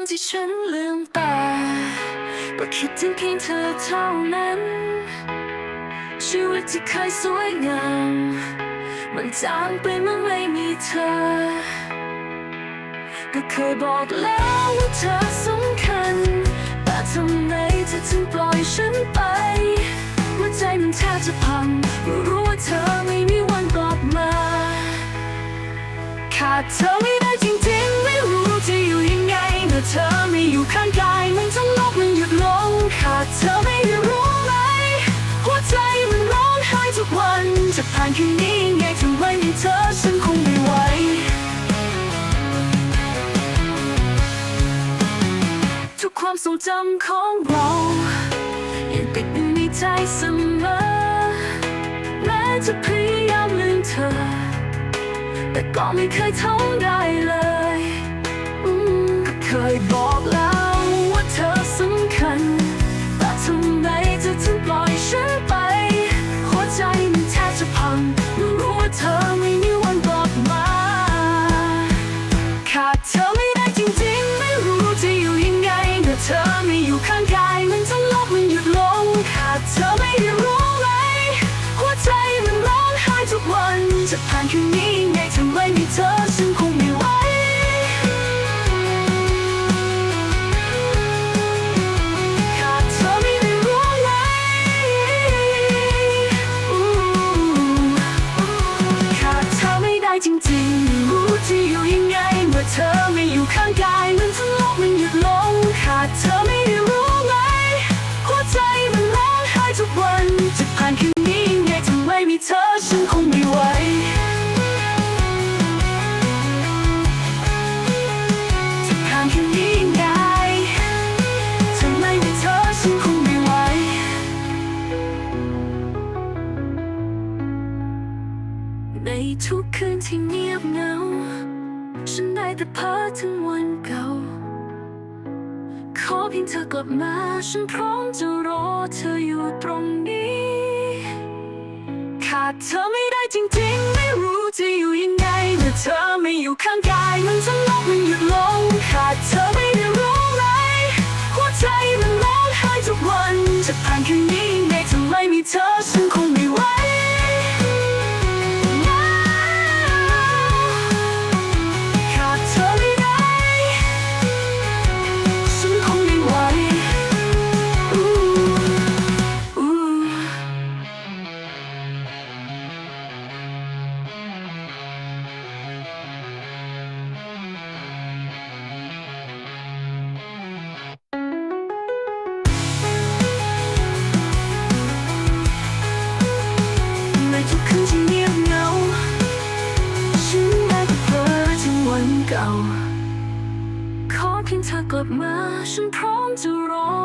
งที่ฉันลืมตาก็คิดถึงเพียงเธอเท่านั้น ชีวิตที่เคยสวยงาม มันจางไปเมื่อไม่มีเธอ ก็เคยบอกแล้วว่าเธอสำคัญ แต่ทำไมเธอถึงปล่อยฉันไปหัวใจมันแทบจะพังรู้ว่าเธอไม่มีวันกลับมา ขาดเธอไม่ได้ ทรงจำของเรายังติดอยู่ในใจเสมอ แม้จะพยายามลืมเธอ แต่ก็ไม่เคยทำได้เลย ก็เคยบอกแล้ว จะผ่านคืนนี้ ในทุกคืนที่เงียบเหงา ฉันได้แต่เพ้อถึงวันเก่า ขอเพียงเธอกลับมา ฉันพร้อมจะรอเธออยู่ตรงนี้ ขาดเธอไม่ได้จริงๆ ไม่รู้จะอยู่ยังไงเมื่อเธอไม่อยู่ข้างกาย มันทั้งโลกมันหยุดลง ขาดเธอไม่ได้รู้ไหมหัวใจมันร้องไห้ทุกวัน จะผ่านคืนนี้ยังไงถ้าไม่มีเธอฉัน ก่ขอเพียงเธอกลับมา ฉันพร้อมจะรอ